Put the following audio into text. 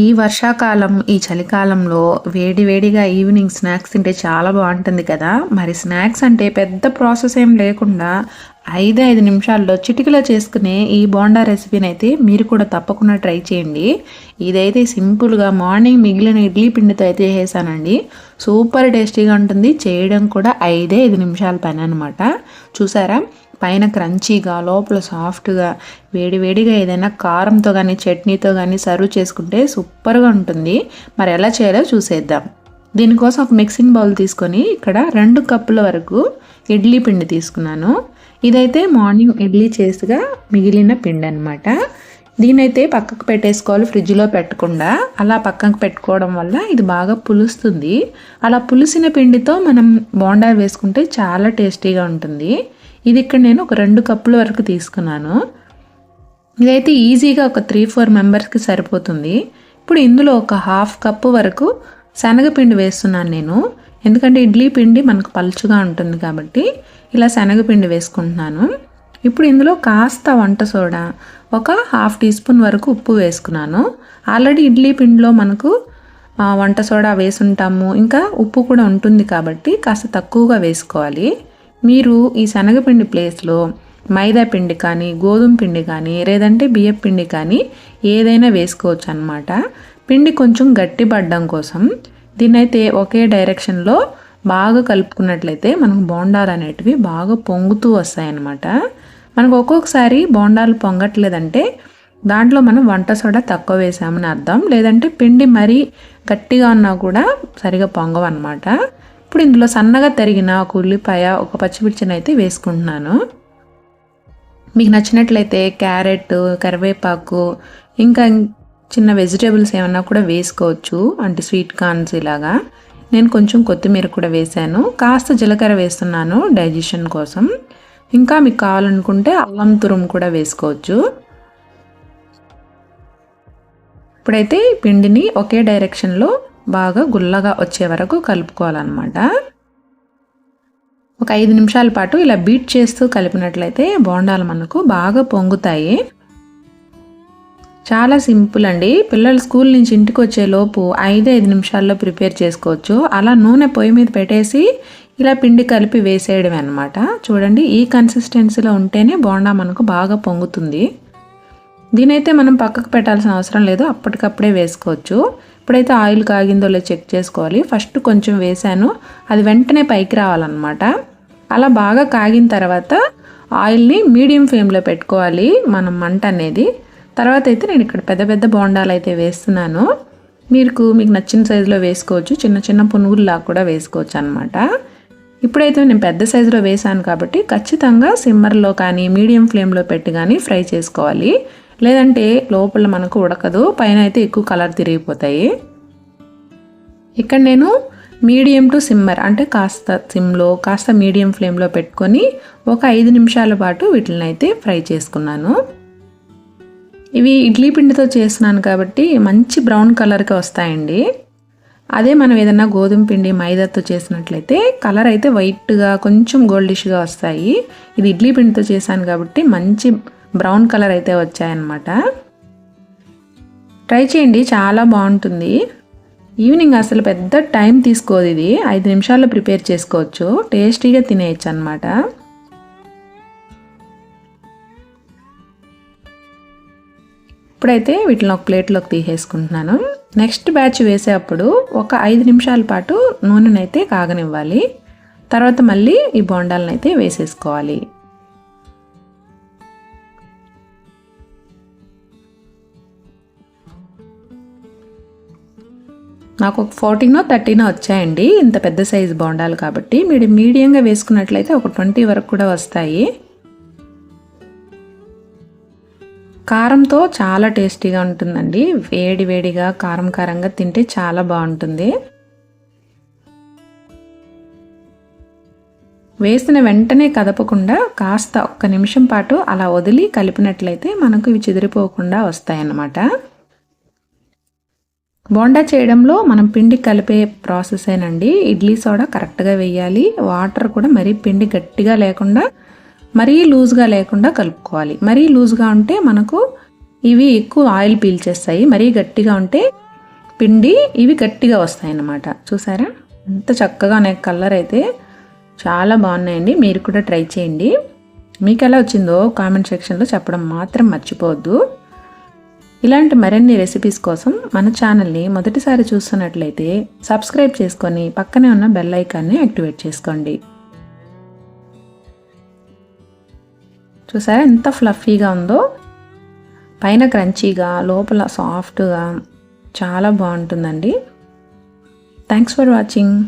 ఈ వర్షాకాలం ఈ చలికాలంలో వేడి వేడిగా ఈవినింగ్ స్నాక్స్ తింటే చాలా బాగుంటుంది కదా. మరి స్నాక్స్ అంటే పెద్ద ప్రాసెస్ ఏం లేకుండా ఐదు ఐదు నిమిషాల్లో చిటికలో చేసుకునే ఈ బోండా రెసిపీని అయితే మీరు కూడా తప్పకుండా ట్రై చేయండి. ఇదైతే సింపుల్గా మార్నింగ్ మిగిలిన ఇడ్లీ పిండితో అయితే చేసానండి సూపర్ టేస్టీగా ఉంటుంది. చేయడం కూడా ఐదే ఐదు నిమిషాల పని అనమాట చూసారా? పైన క్రంచీగా లోపల సాఫ్ట్గా వేడివేడిగా ఏదైనా కారంతో కానీ చట్నీతో కానీ సర్వ్ చేసుకుంటే సూపర్గా ఉంటుంది. మరి ఎలా చేయాలో చూసేద్దాం. దీనికోసం ఒక మిక్సింగ్ బౌల్ తీసుకొని ఇక్కడ రెండు కప్పుల వరకు ఇడ్లీ పిండి తీసుకున్నాను. ఇదైతే మార్నింగ్ ఇడ్లీ చేసుగా మిగిలిన పిండి అనమాట దీనైతే పక్కకు పెట్టేసుకోవాలి ఫ్రిడ్జ్లో పెట్టకుండా. అలా పక్కకు పెట్టుకోవడం వల్ల ఇది బాగా పులుస్తుంది. అలా పులిసిన పిండితో మనం బోండా వేసుకుంటే చాలా టేస్టీగా ఉంటుంది. ఇది ఇక్కడ నేను ఒక రెండు కప్పుల వరకు తీసుకున్నాను. ఇదైతే ఈజీగా ఒక త్రీ ఫోర్ మెంబర్స్కి సరిపోతుంది. ఇప్పుడు ఇందులో ఒక హాఫ్ కప్పు వరకు శనగపిండి వేస్తున్నాను నేను. ఎందుకంటే ఇడ్లీ పిండి మనకు పలుచుగా ఉంటుంది కాబట్టి ఇలా శనగపిండి వేసుకుంటున్నాను. ఇప్పుడు ఇందులో కాస్త వంట సోడా ఒక హాఫ్ టీ స్పూన్ వరకు ఉప్పు వేసుకున్నాను. ఆల్రెడీ ఇడ్లీ పిండిలో మనకు వంట సోడా వేసుంటాము. ఇంకా ఉప్పు కూడా ఉంటుంది కాబట్టి కాస్త తక్కువగా వేసుకోవాలి. మీరు ఈ శనగపిండి ప్లేస్లో మైదా పిండి కానీ గోధుమ పిండి కానీ లేదంటే బియ్యం పిండి కానీ ఏదైనా వేసుకోవచ్చు అనమాట పిండి కొంచెం గట్టిపడడం కోసం దీన్నైతే ఒకే డైరెక్షన్లో బాగా కలుపుకున్నట్లయితే మనకు బోండాలు అనేటివి బాగా పొంగుతూ వస్తాయన్నమాట. మనకు ఒక్కొక్కసారి బోండాలు పొంగట్లేదంటే దాంట్లో మనం వంట సోడా తక్కువ వేసామని అర్థం. లేదంటే పిండి మరీ గట్టిగా ఉన్నా కూడా సరిగా పొంగవన్నమాట. ఇప్పుడు ఇందులో సన్నగా తరిగిన ఒక ఉల్లిపాయ ఒక పచ్చిమిర్చిని అయితే వేసుకుంటున్నాను. మీకు నచ్చినట్లయితే క్యారెట్ కరివేపాకు ఇంకా చిన్న వెజిటేబుల్స్ ఏమన్నా కూడా వేసుకోవచ్చు. అంటే స్వీట్ కార్న్స్ ఇలాగా. నేను కొంచెం కొత్తిమీర కూడా వేశాను. కాస్త జీలకర్ర వేస్తున్నాను డైజెషన్ కోసం. ఇంకా మీకు కావాలనుకుంటే అల్లం తురుము కూడా వేసుకోవచ్చు. ఇప్పుడైతే పిండిని ఒకే డైరెక్షన్లో బాగా గుల్లగా వచ్చే వరకు కలుపుకోవాలన్నమాట. ఒక ఐదు నిమిషాల పాటు ఇలా బీట్ చేస్తూ కలిపినట్లయితే బోండాలు మనకు బాగా పొంగుతాయి. చాలా సింపుల్ అండి. పిల్లలు స్కూల్ నుంచి ఇంటికి వచ్చే లోపు ఐదు ఐదు నిమిషాల్లో ప్రిపేర్ చేసుకోవచ్చు. అలా నూనె పొయ్యి మీద పెట్టేసి ఇలా పిండి కలిపి వేసేయడం అనమాట చూడండి ఈ కన్సిస్టెన్సీలో ఉంటేనే బోండా మనకు బాగా పొంగుతుంది. దీనైతే మనం పక్కకు పెట్టాల్సిన అవసరం లేదు అప్పటికప్పుడే వేసుకోవచ్చు. ఇప్పుడైతే ఆయిల్ కాగిందో లేదో చెక్ చేసుకోవాలి. ఫస్ట్ కొంచెం వేసాను అది వెంటనే పైకి రావాలన్నమాట. అలా బాగా కాగిన తర్వాత ఆయిల్ని మీడియం ఫ్లేమ్లో పెట్టుకోవాలి మనం మంట అనేది. తర్వాత అయితే నేను ఇక్కడ పెద్ద పెద్ద బోండాలు అయితే వేస్తున్నాను. మీకు మీకు నచ్చిన సైజులో వేసుకోవచ్చు చిన్న చిన్న పునుగుల్లా కూడా వేసుకోవచ్చు అనమాట ఇప్పుడైతే నేను పెద్ద సైజులో వేసాను కాబట్టి ఖచ్చితంగా సిమ్మర్లో కానీ మీడియం ఫ్లేమ్లో పెట్టి కానీ ఫ్రై చేసుకోవాలి. లేదంటే లోపల మనకు ఉడకదు. పైన అయితే ఎక్కువ కలర్ తిరిగిపోతాయి. ఇక్కడ నేను మీడియం టు సిమ్మర్ అంటే కాస్త సిమ్లో కాస్త మీడియం ఫ్లేమ్లో పెట్టుకొని ఒక ఐదు నిమిషాల పాటు వీటిని అయితే ఫ్రై చేసుకున్నాను. ఇవి ఇడ్లీ పిండితో చేస్తున్నాను కాబట్టి మంచి బ్రౌన్ కలర్కి వస్తాయండి. అదే మనం ఏదన్నా గోధుమ పిండి మైదాతో చేసినట్లయితే కలర్ అయితే వైట్గా కొంచెం గోల్డిష్గా వస్తాయి. ఇది ఇడ్లీ పిండితో చేశాను కాబట్టి మంచి బ్రౌన్ కలర్ అయితే వచ్చాయన్నమాట. ట్రై చేయండి చాలా బాగుంటుంది. ఈవినింగ్ అసలు పెద్ద టైం తీసుకోదు ఇది. ఐదు నిమిషాల్లో ప్రిపేర్ చేసుకోవచ్చు. టేస్టీగా తినేయచ్చు అనమాట ఇప్పుడైతే వీటిని ఒక ప్లేట్లోకి తీసేసుకుంటున్నాను. నెక్స్ట్ బ్యాచ్ వేసేటప్పుడు ఒక ఐదు నిమిషాల పాటు నూనెనైతే కాగనివ్వాలి. తర్వాత మళ్ళీ ఈ బోండాలను అయితే వేసేసుకోవాలి. నాకు ఒక ఫోర్టీనో థర్టీనో వచ్చాయండి. ఇంత పెద్ద సైజు బోండాలు కాబట్టి. మీరు మీడియంగా వేసుకున్నట్లయితే ఒక ట్వంటీ వరకు కూడా వస్తాయి. కారంతో చాలా టేస్టీగా ఉంటుందండి. వేడి వేడిగా కారం కారంగా తింటే చాలా బాగుంటుంది. వేసిన వెంటనే కదపకుండా కాస్త ఒక్క నిమిషం పాటు అలా వదిలి కలిపినట్లయితే మనకు ఇవి చెదిరిపోకుండా వస్తాయన్నమాట. బోండా చేయడంలో మనం పిండి కలిపే ప్రాసెస్ ఏనండి ఇడ్లీ సోడా కరెక్ట్గా వేయాలి. వాటర్ కూడా మరీ పిండి గట్టిగా లేకుండా మరీ లూజ్గా లేకుండా కలుపుకోవాలి. మరీ లూజ్గా ఉంటే మనకు ఇవి ఎక్కువ ఆయిల్ పీల్చేస్తాయి మరీ గట్టిగా ఉంటే పిండి ఇవి గట్టిగా వస్తాయి అన్నమాట చూసారా? ఎంత చక్కగా నాకు కలర్ అయితే. చాలా బాగున్నాయండి. మీరు కూడా ట్రై చేయండి. మీకు ఎలా వచ్చిందో కామెంట్ సెక్షన్లో చెప్పడం మాత్రం మర్చిపోవద్దు. ఇలాంటి మరిన్ని రెసిపీస్ కోసం మన ఛానల్ని మొదటిసారి చూస్తున్నట్లయితే సబ్స్క్రైబ్ చేసుకొని పక్కనే ఉన్న బెల్ ఐకాన్ని యాక్టివేట్ చేసుకోండి. చూసారా? ఎంత ఫ్లఫీగా ఉందో. పైన క్రంచీగా లోపల సాఫ్ట్గా చాలా బాగుంటుందండి. Thanks for watching.